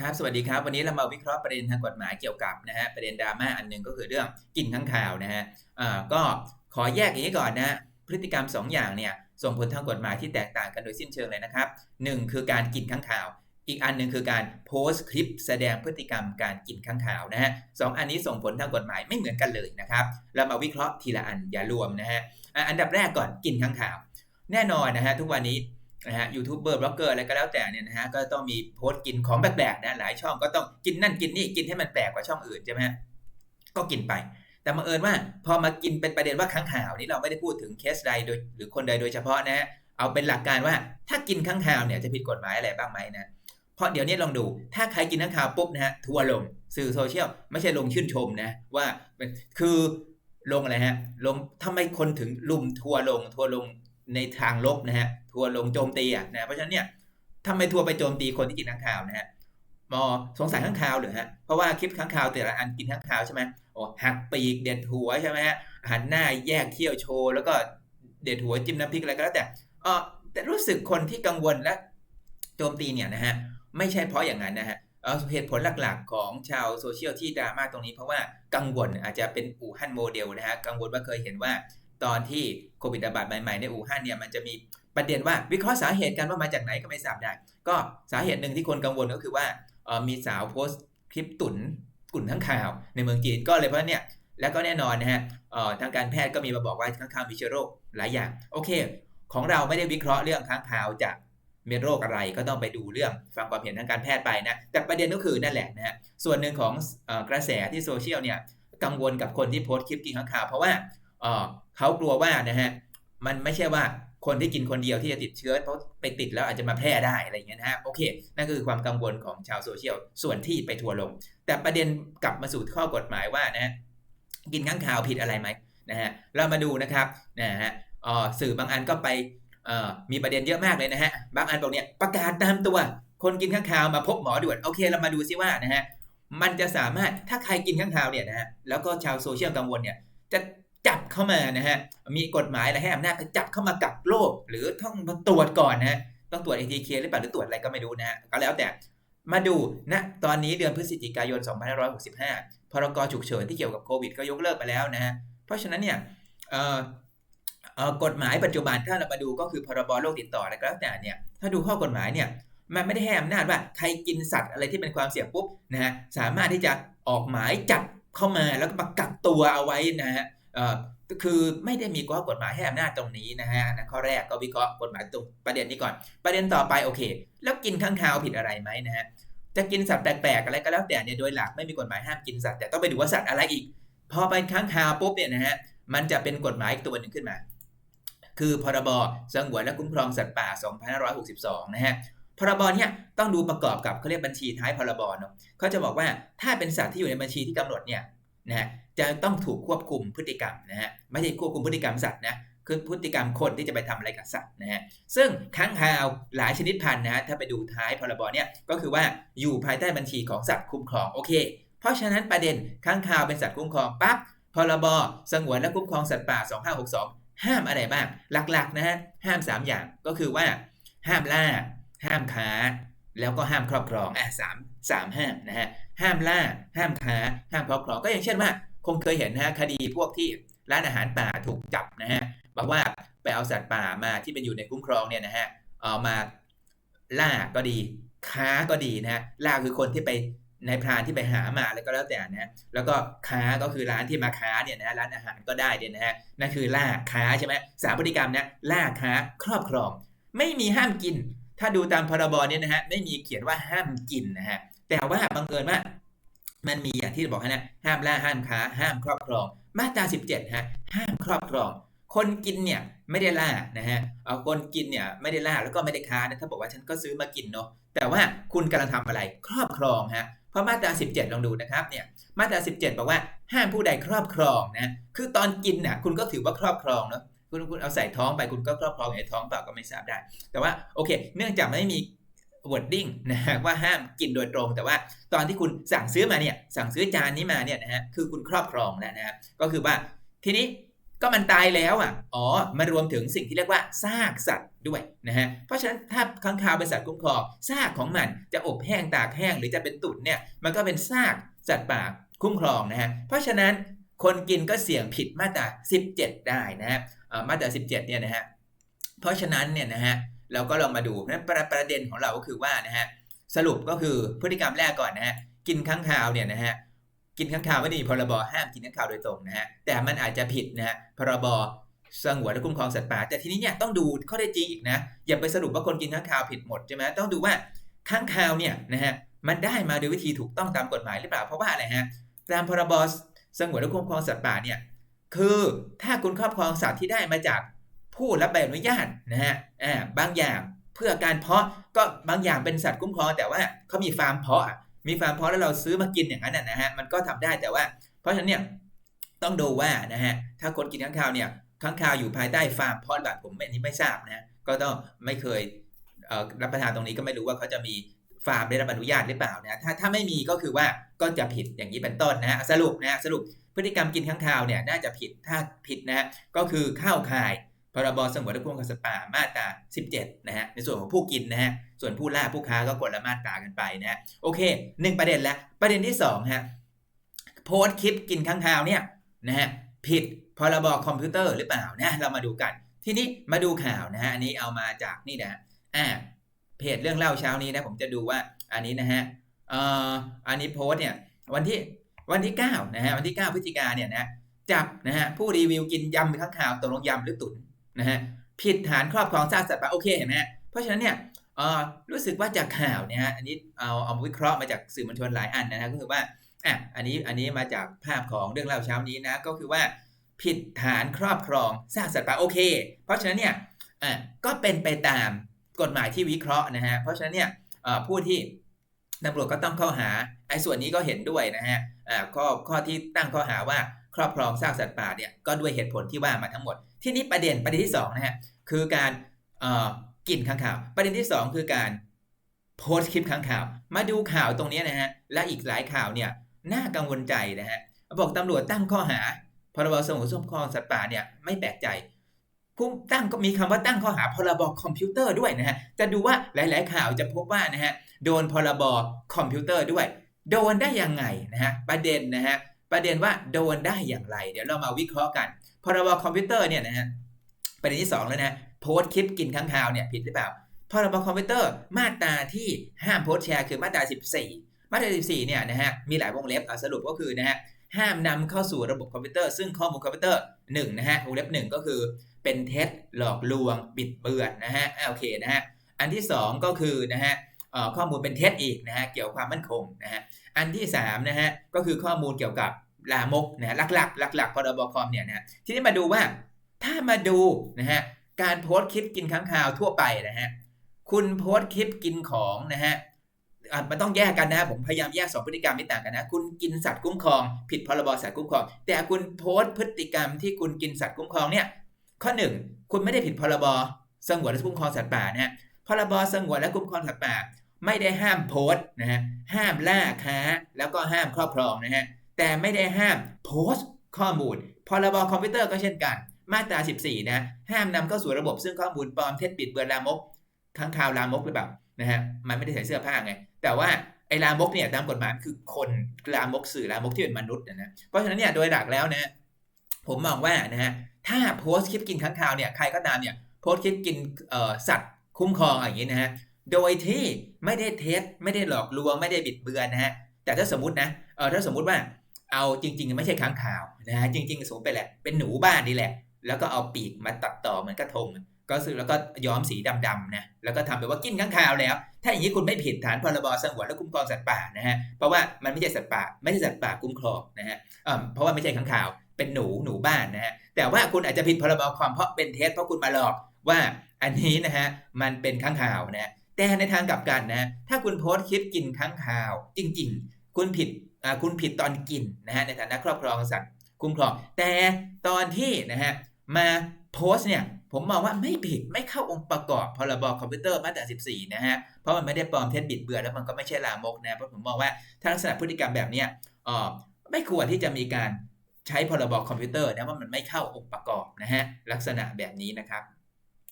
ครับสวัสดีครับ วันนี้เรามาวิเคราะห์ประเด็นทางกฎหมายเกี่ยวกับนะฮะประเด็นดราม่าอันหนึ่งก็คือเรื่องกินข้างข่าวนะฮะอ่าก็ขอแยกอย่างนี้ก่อนนะพฤติกรรม 2 อย่างเนี่ยส่งผลทางกฎหมายที่แตกต่างกันโดยสิ้นเชิงเลยนะครับหนึ่งคือการกินข้างข่าว อีกอันหนึ่งคือการโพสต์คลิปแสดงพฤติกรรมการกินข้างข่าวนะฮะสองอันนี้ส่งผลทางกฎหมายไม่เหมือนกันเลยนะครับเรามาวิเคราะห์ทีละอันอย่ารวมนะฮะอันดับแรกก่อนกินข้างข่าว แน่นอนนะฮะทุกวันนี้ นะฮะยูทูบเบอร์บล็อกเกอร์อะไรก็แล้วแต่เนี่ยนะฮะก็ต้องมีโพสต์กินของแปลกๆนะหลายช่องก็ต้องกินนั่นกินนี่กินให้มันแปลกกว่าช่องอื่นใช่ไหมฮะก็กินไป แต่บังเอิญว่า พอมากินเป็นประเด็นว่าข้างข่าวนี่เราไม่ได้พูดถึงเคสใดโดยหรือคนใดโดยเฉพาะนะฮะเอาเป็นหลักการว่าถ้ากินข้างข่าวเนี่ยจะผิดกฎหมายอะไรบ้างไหมนะเพราะเดี๋ยวนี้ลองดูถ้าใครกินข้างข่าวปุ๊บนะฮะทัวลงสื่อโซเชียลไม่ใช่ลงชื่นชมนะว่าคือลงอะไรฮะลงทำไมคนถึงลุมทัวลงทัวลง ในทางลบนะฮะทัวร์ลงโจมตีอะนะเพราะฉะนั้นเนี่ยทำไมทัวร์ไปโจมตีคนที่กินข้างข่าวนะฮะมอสงสัยข้างข่าวหรือฮะเพราะว่าคลิปข้างข่าวแต่ละอันกินข้างข่าวใช่ไหมโอ้หักปีกเด็ดหัวใช่ไหมฮะหันหน้าแยกเขี้ยวโชว์แล้วก็เด็ดหัวจิ้มน้ำพริกอะไรก็แล้วแต่เออแต่รู้สึกคนที่กังวลและโจมตีเนี่ยนะฮะไม่ใช่เพราะอย่างนั้นนะฮะเหตุผลหลักๆ ของชาวโซเชียลที่ดราม่าตรงนี้เพราะว่ากังวลอาจจะเป็นอู่ฮั่นโมเดลนะฮะกังวลว่าเคยเห็นว่า ตอนที่โควิดระบาดใหม่ๆในอู่ฮั่นเนี่ยมันจะมีประเด็นว่าวิเคราะห์สาเหตุกันว่ามาจากไหนก็ไม่ทราบได้ ก็สาเหตุหนึ่งที่คนกังวลก็คือว่ามีสาวโพสต์คลิปตุนกุ่นข้างข่าวในเมืองจีนก็เลยเพราะเนี่ยแล้วก็แน่นอนนะฮะทางการแพทย์ก็มีมาบอกว่าข้างข่าวมีเชื้อโรคหลายอย่าง โอเค ของเราไม่ได้วิเคราะห์เรื่องข้างข่าวจากมีโรคอะไรก็ต้องไปดูเรื่องฟังความเห็นทางการแพทย์ไปนะแต่ประเด็นก็คือนั่นแหละนะฮะส่วนหนึ่งของกระแสที่โซเชียลเนี่ยกังวลกับคนที่โพสต์คลิปกินข้างข่าวเพราะว่า เขากลัวว่านะฮะมันไม่ใช่ว่าคนที่กินคนเดียวที่จะติดเชื้อเพราะไปติดแล้วอาจจะมาแพร่ได้อะไรอย่างเงี้ยนะฮะโอเค นั่นคือความกังวลของชาวโซเชียลส่วนที่ไปทัวลง แต่ประเด็นกลับมาสู่ข้อกฎหมายว่านะกินข้างข่าวผิดอะไรไหมนะฮะเรามาดูนะครับนะฮะสื่อบางอันก็ไปมีประเด็นเยอะมากเลยนะฮะบางอันบอกเนี่ยประกาศตามตัว คนกินข้างข่าวมาพบหมอด่วนโอเคเรามาดูซิว่านะฮะมันจะสามารถถ้าใครกินข้างข่าวเนี่ยนะฮะแล้วก็ชาวโซเชียลกังวลเนี่ยจะ จับเข้ามานะฮะ มีกฎหมายอะไรให้อำนาจจับเข้ามากักโรคหรือต้องมาตรวจก่อนนะฮะ ต้องตรวจ ATK หรือเปล่าหรือตรวจอะไรก็ไม่รู้นะฮะ ก็แล้วแต่ มาดูนะตอนนี้เดือนพฤศจิกายน 2565 พรกฉุกเฉินที่เกี่ยวกับโควิดก็ยกเลิกไปแล้วนะฮะ เพราะฉะนั้นเนี่ยกฎหมายปัจจุบันถ้าเรามาดูก็คือพรบโรคติดต่ออะไรก็แล้วแต่เนี่ย ถ้าดูข้อกฎหมายเนี่ย มันไม่ได้ให้อำนาจว่าใครกินสัตว์อะไรที่เป็นความเสี่ยงปุ๊บนะฮะ สามารถที่จะออกหมายจับเข้ามาแล้วก็มากักตัวเอาไว้นะฮะ คือไม่ได้มีข้อกฎหมายให้อำนาจตรงนี้นะฮะข้อแรกก็วิเคราะห์กฎหมายตรงประเด็นนี้ก่อน ประเด็นต่อไปโอเค แล้วกินข้างคาวผิดอะไรไหมนะฮะจะกินสัตว์แปลกๆอะไรก็แล้วแต่เนี่ยโดยหลักไม่มีกฎหมายห้ามกินสัตว์แต่ต้องไปดูว่าสัตว์อะไรอีก พอไปข้างคาวปุ๊บเนี่ยนะฮะมันจะเป็นกฎหมายตัวหนึ่งขึ้นมา คือพรบสงวนและคุ้มครองสัตว์ป่า 2562 นะฮะพรบเนี่ยต้องดูประกอบกับเขาเรียกบัญชีท้ายพรบเนาะเขาจะบอกว่าถ้าเป็นสัตว์ที่อยู่ในบัญชีที่กำหนดเนี่ย นะฮะจะต้องถูกควบคุมพฤติกรรมนะฮะไม่ใช่ควบคุมพฤติกรรมสัตว์นะคือพฤติกรรมคนที่จะไปทำอะไรกับสัตว์นะฮะซึ่งค้างคาวหลายชนิดพันธุ์นะฮะถ้าไปดูท้ายพรบเนี่ยก็คือว่าอยู่ภายใต้บัญชีของสัตว์คุ้มครองโอเค เพราะฉะนั้นประเด็นค้างคาวเป็นสัตว์คุ้มครองปั๊บพรบสงวนและคุ้มครองสัตว์ป่า 2562 ห้ามอะไรบ้าง หลักๆนะฮะห้าม 3 อย่างก็คือว่า ห้ามล่า ห้ามค้า แล้วก็ห้ามครอบครองอะสามสามห้ามนะฮะห้ามล่า ห้ามค้า ห้ามครอบครองก็อย่างเช่นว่า คงเคยเห็นนะฮะคดีพวกที่ร้านอาหารป่าถูกจับนะฮะบอกว่าไปเอาสัตว์ป่ามาที่เป็นอยู่ในคุ้มครองเนี่ยนะฮะเอามาล่าก็ดี ค้าก็ดีนะฮะล่าคือคนที่ไปในพรานที่ไปหามาแล้วก็แล้วแต่นะแล้วก็ค้าก็คือร้านที่มาค้าเนี่ยนะร้านอาหารก็ได้เนี่ยนะฮะนั่นคือล่าค้าใช่ไหมสามพฤติกรรมนะล่าค้าครอบครอง ไม่มีห้ามกิน ถ้าดูตามพรบเนี่ยนะฮะไม่มีเขียนว่าห้ามกินนะฮะแต่ว่าบังเอิญว่ามันมีอย่างที่บอกนะห้ามล่าห้ามค้า ห้ามครอบครอง มาตรา 17ฮะห้ามครอบครอง คนกินเนี่ยไม่ได้ล่านะฮะเอาคนกินเนี่ยไม่ได้ล่าแล้วก็ไม่ได้ค้านะถ้าบอกว่าฉันก็ซื้อมากินเนาะแต่ว่าคุณกำลังทำอะไรครอบครองฮะเพราะมาตรา 17 ลองดูนะครับเนี่ยมาตรา 17 บอกว่าห้ามผู้ใดครอบครองนะคือตอนกินน่ะคุณก็ถือว่าครอบครองเนาะ คุณคุณเอาใส่ท้องไปคุณก็ครอบครองในท้องเปล่าก็ไม่ทราบได้ แต่ว่าโอเค เนื่องจากไม่มี wording นะฮะว่าห้ามกินโดยตรง แต่ว่าตอนที่คุณสั่งซื้อมาเนี่ยสั่งซื้อจานนี้มาเนี่ยนะฮะคือคุณครอบครองแล้วนะฮะก็คือว่าทีนี้ก็มันตายแล้วอะอ๋อมารวมถึงสิ่งที่เรียกว่าซากสัตว์ด้วยนะฮะเพราะฉะนั้นถ้าค้างคาวเป็นสัตว์คุ้มครองซากของมันจะอบแห้งตากแห้งหรือจะเป็นตุ่นเนี่ยมันก็เป็นซากสัตว์ป่าคุ้มครองนะฮะเพราะฉะนั้น คนกินก็เสี่ยงผิดมาตรา 17 ได้นะฮะมาตรา 17 เนี่ยนะฮะ เพราะฉะนั้นเนี่ยนะฮะเราก็ลองมาดูนะประประเด็นของเราก็คือว่านะฮะสรุปก็คือพฤติกรรมแรกก่อนนะฮะกินค้างคาวเนี่ยนะฮะกินค้างคาวไม่ได้มีพรบห้ามกินค้างคาวโดยตรงนะฮะแต่มันอาจจะผิดนะฮะพรบสงวนและคุ้มครองสัตว์ป่า แต่ทีนี้เนี่ยต้องดูข้อได้จริงอีกนะอย่าไปสรุปว่าคนกินค้างคาวผิดหมดใช่ไหมต้องดูว่าค้างคาวเนี่ยนะฮะมันได้มาโดยวิธีถูกต้องตามกฎหมายหรือเปล่าเพราะว่าอะไรฮะตามพรบ สงวนและคุ้มครองสัตว์ป่าเนี่ยคือถ้าคุณครอบครองสัตว์ที่ได้มาจากผู้รับใบอนุญาตนะฮะอ่าบางอย่างเพื่อการเพาะก็บางอย่างเป็นสัตว์คุ้มครองแต่ว่าเขามีฟาร์มเพาะมีฟาร์มเพาะแล้วเราซื้อมากินอย่างนั้นนะฮะมันก็ทำได้แต่ว่า เพราะฉะนั้นเนี่ยต้องดูว่านะฮะถ้าคนกินข้างคาวเนี่ยข้างคาวอยู่ภายใต้ฟาร์มเพาะหรือเปล่าผมไม่นี้ไม่ทราบนะก็ต้องไม่เคยรับประทานตรงนี้ก็ไม่รู้ว่าเขาจะมี ฟาร์มได้รับอนุญาตหรือเปล่านะถ้าถ้าไม่มีก็คือว่าก็จะผิดอย่างนี้เป็นต้นนะฮะสรุปนะฮะสรุปพฤติกรรมกินข้างคาวเนี่ยน่าจะผิดถ้าผิดนะฮะก็คือข้าข่ายพรบสงวนและคุ้มครองสัตว์ป่ามาตรา 17 นะฮะ ในส่วนของผู้กินนะฮะ ส่วนผู้ล่าผู้ค้าก็กดละมาตรากันไปนะฮะ โอเคหนึ่งประเด็นแล้ว ประเด็นที่2ฮะ โพสคลิปกินข้างคาวเนี่ยนะฮะ ผิดพรบคอมพิวเตอร์หรือเปล่านะ เรามาดูกัน ทีนี้มาดูข่าวนะฮะ อันนี้เอามาจากนี่นะอ่า เพจเรื่องเล่าเช้านี้นะผมจะดูว่าอันนี้นะฮะเอ่ออันนี้โพสเนี่ยวันที่วันที่9นะฮะวันที่ 9 พฤศจิกาเนี่ยนะจับนะฮะผู้รีวิวกินยำข้างคาวตกลงยำหรือตุ๋นนะฮะผิดฐานครอบครองซากสัตว์ป่าโอเคเห็นไหมเพราะฉะนั้นเนี่ยรู้สึกว่าจากข่าวเนี่ยฮะอันนี้เอาเอาวิเคราะห์มาจากสื่อมวลชนหลายอันนะฮะก็คือว่าอะอันนี้อันนี้มาจากภาพของเรื่องเล่าเช้านี้นะก็คือว่าผิดฐานครอบครองซากสัตว์ป่าโอเค เพราะฉะนั้นเนี่ยอะก็เป็นไปตาม กฎหมายที่วิเคราะห์นะฮะเพราะฉะนั้นเนี่ยผู้ที่ตำรวจก็ต้องข้อหาไอ้ส่วนนี้ก็เห็นด้วยนะฮะข้อข้อที่ตั้งข้อหาว่าครอบครองซากสัตว์ป่าเนี่ยก็ด้วยเหตุผลที่ว่ามาทั้งหมด ที่นี้ประเด็นประเด็นที่2นะฮะคือการกินข้างข่าว ประเด็นที่ 2 คือการโพสต์คลิปข้างข่าว มาดูข่าวตรงนี้นะฮะและอีกหลายข่าวเนี่ยน่ากังวลใจนะฮะบอกตำรวจตั้งข้อหาพรบสงวนคุ้มครองสัตว์ป่าเนี่ยไม่แปลกใจ ผู้ตั้งก็มีคำว่าตั้งข้อหาพรบคอมพิวเตอร์ด้วยนะฮะจะดูว่าหลาย ๆ ข่าวจะพบว่านะฮะโดนพรบคอมพิวเตอร์ด้วย โดนได้ยังไงนะฮะประเด็นนะฮะประเด็นว่าโดนได้อย่างไร เดี๋ยวเรามาวิเคราะห์กันพรบคอมพิวเตอร์เนี่ยนะฮะประเด็นที่2แล้วนะโพสคลิปกินข้างคาวเนี่ยผิดหรือเปล่าพรบคอมพิวเตอร์มาตราที่ห้ามโพสแชร์คือมาตรา 14 มาตรา 14 เนี่ยนะฮะมีหลายวงเล็บเอาสรุปก็คือนะฮะ ห้ามนำเข้าสู่ระบบคอมพิวเตอร์ ซึ่งข้อมูลคอมพิวเตอร์1นะฮะวงเล็บ1ก็คือเป็นเท็จหลอกลวงบิดเบือนนะฮะโอเคนะฮะอันที่ 2 ก็คือนะฮะข้อมูลเป็นเท็จอีกนะฮะเกี่ยวกับความมั่นคงนะฮะอันที่3นะฮะก็คือข้อมูลเกี่ยวกับลามกนะหลักๆ หลักๆพรบคอมเนี่ยนะทีนี้มาดูว่าถ้ามาดูนะฮะการโพสต์คลิปกินค้างคาวทั่วไปนะฮะคุณโพสต์คลิปกินของนะฮะ มันต้องแยกกันนะผมพยายามแยกสองพฤติกรรมไม่ต่างกันนะคุณกินสัตว์คุ้มครอง ผิดพรบสัตว์คุ้มครอง แต่คุณโพสต์พฤติกรรมที่คุณกินสัตว์คุ้มครองเนี่ยข้อหนึ่งคุณไม่ได้ผิดพรบสงวนและคุ้มครองสัตว์ป่านะฮะพรบสงวนและคุ้มครองสัตว์ป่า ไม่ได้ห้ามโพสต์นะฮะห้ามล่าค้าแล้วก็ห้ามครอบครองนะฮะแต่ไม่ได้ห้ามโพสต์ข้อมูลพรบคอมพิวเตอร์ก็เช่นกัน มาตรา 14 นะ ห้ามนำเข้าสู่ระบบซึ่งข้อมูลปลอมเท็จบิดเบือนลามก ข้างข่าวลามกหรือเปล่านะฮะมันไม่ได้ใส่เสื้อผ้าไง แต่ว่าไอ้ลามกเนี่ยตามกฎหมายคือคนลามกสื่อลามกที่เป็นมนุษย์นะเพราะฉะนั้นเนี่ยโดยหลักแล้วนะผมมองว่านะฮะถ้าโพสต์คลิปกินข้างข่าวเนี่ยใครก็ตามเนี่ยโพสต์คลิปกินสัตว์คุ้มครองอย่างนี้นะฮะโดยที่ไม่ได้เท็จไม่ได้หลอกลวงไม่ได้บิดเบือนนะฮะแต่ถ้าสมมตินะเออถ้าสมมติว่าเอาจริง ๆ ไม่ใช่ค้างข่าวนะฮะจริง ๆ สมมติไปแหละเป็นหนูบ้านนี่แหละ แล้วก็เอาปีกมาตัดต่อเหมือนกระทง ก็คือแล้วก็ย้อมสีดำๆนะแล้วก็ทำแบบว่ากินค้างคาวแล้ว ถ้าอย่างนี้คุณไม่ผิดฐานพรบสงวนและคุ้มครองสัตว์ป่านะฮะเพราะว่ามันไม่ใช่สัตว์ป่าไม่ใช่สัตว์ป่าคุ้มครองนะฮะเพราะว่าไม่ใช่ค้างคาวเป็นหนูหนูบ้านนะฮะแต่ว่าคุณอาจจะผิดพรบคอมเพราะเป็นเท็จเพราะคุณมาหลอกว่าอันนี้นะฮะมันเป็นค้างคาวนะแต่ในทางกลับกันนะถ้าคุณโพสต์คลิปกินค้างคาว จริง ๆ คุณผิดคุณผิดตอนกินนะฮะในฐานะครอบครองสัตว์คุ้มครอง แต่ตอนที่นะฮะมาโพสเนี่ย ผมมองว่าไม่ผิดไม่เข้าองค์ประกอบพรบคอมพิวเตอร์มาตรา14 นะฮะ เพราะมันไม่ได้ปลอมเท็จบิดเบือนแล้วมันก็ไม่ใช่ลามกนะเพราะผมมองว่าถ้าลักษณะพฤติกรรมแบบเนี้ยออไม่ควรที่จะมีการใช้พรบคอมพิวเตอร์นะว่ามันไม่เข้าองค์ประกอบนะฮะลักษณะแบบนี้นะครับ